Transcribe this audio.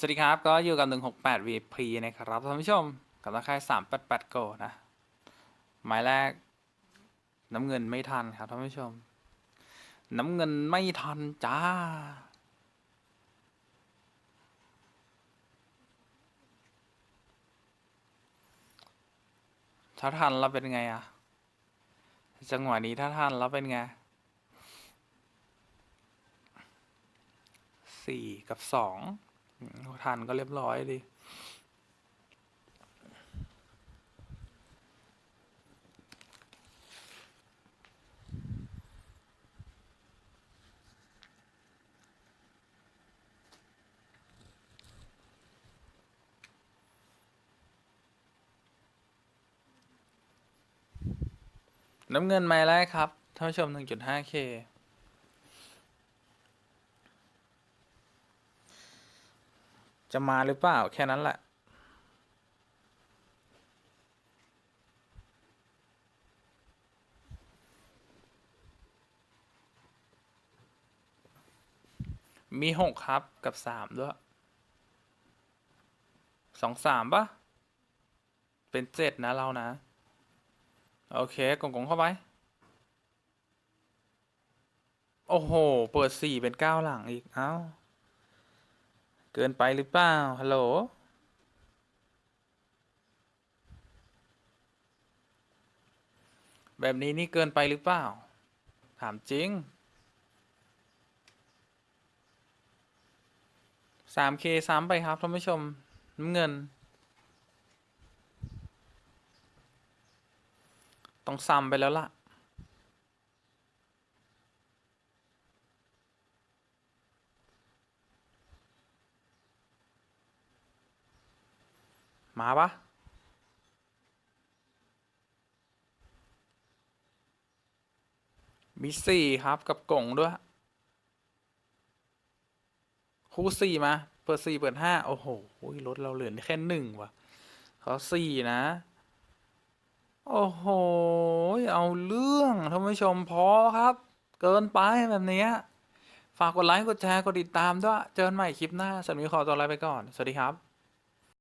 สวัสดีครับ ก็อยู่กับ 168 VP นะครับท่านผู้ชม กับราคา388 Go นะ หมายแรก น้ำเงินไม่ทันครับท่านผู้ชม น้ำเงินไม่ทันจ้า ถ้าทันแล้วเป็นไงอะจังหวะนี้ถ้าทันแล้วเป็นไงสี่กับสอง ทันก็เรียบร้อยดิน้ำเงินไม้แรกครับท่านผู้ชม 1.5K จะมาหรือเปล่าแค่นั้นแหละ มีหกครับกับสามด้วยสองสามปะเป็นเจ็ดนะเรานะ โอเคกงกงเข้าไป โอ้โห เปิดสี่เป็นเก้าหลังอีก เอ้า เกินไปหรือเปล่า ฮัลโหล แบบนี้นี่เกินไปหรือเปล่า ถามจริง 3K ซ้ำไปครับท่านผู้ชมน้ำเงิน ต้องซ้ำไปแล้วล่ะ มาปะมีสี่ครับกับกล่องด้วย คู่สี่มา เปิดสี่เปิดห้าโอ้โหรถเราเหลือแค่หนึ่งว่ะเขาสี่นะ โอ้โห เอาเรื่องท่านผู้ชมพอครับ เกินไปแบบนี้ ฝากกดไลค์ กดแชร์ กดติดตามด้วย เจอกันใหม่คลิปหน้าสำหรับวันนี้ขอตัวลาไปก่อน สวัสดีครับ